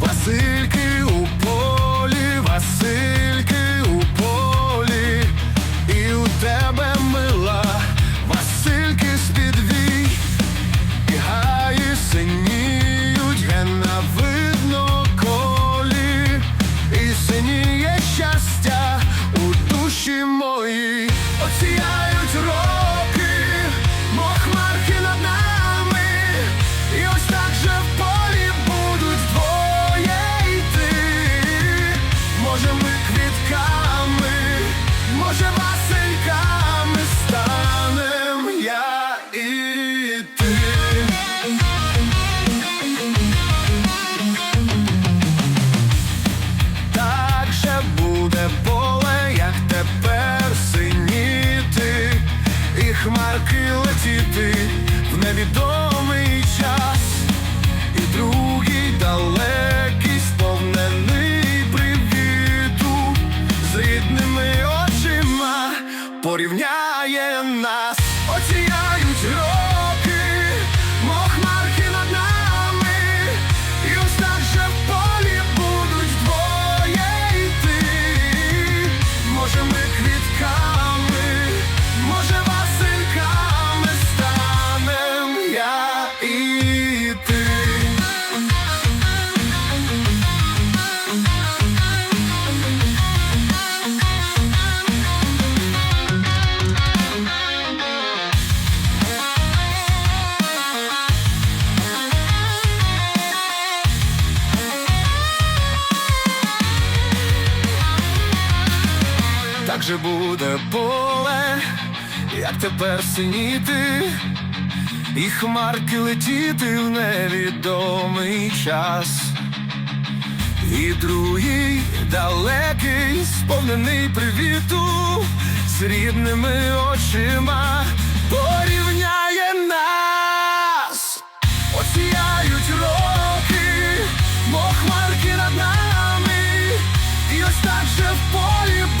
Васильки щастя у душі моїй, оціяють роки, мов хмарки над нами, і ось так же в полі будуть двоє йти. Може, ми квітками, може, васильками хмарки летіти в невідомий час, і другий далекий сповнений привіту. З рідними очима порівняє нас, же буде поле, як тепер синіти, і хмарки летіти в невідомий час. І другий далекий, сповнений привіту, з рідними очима порівняє нас, осіяють роки, мов хмарки над нами, і ось так же в полі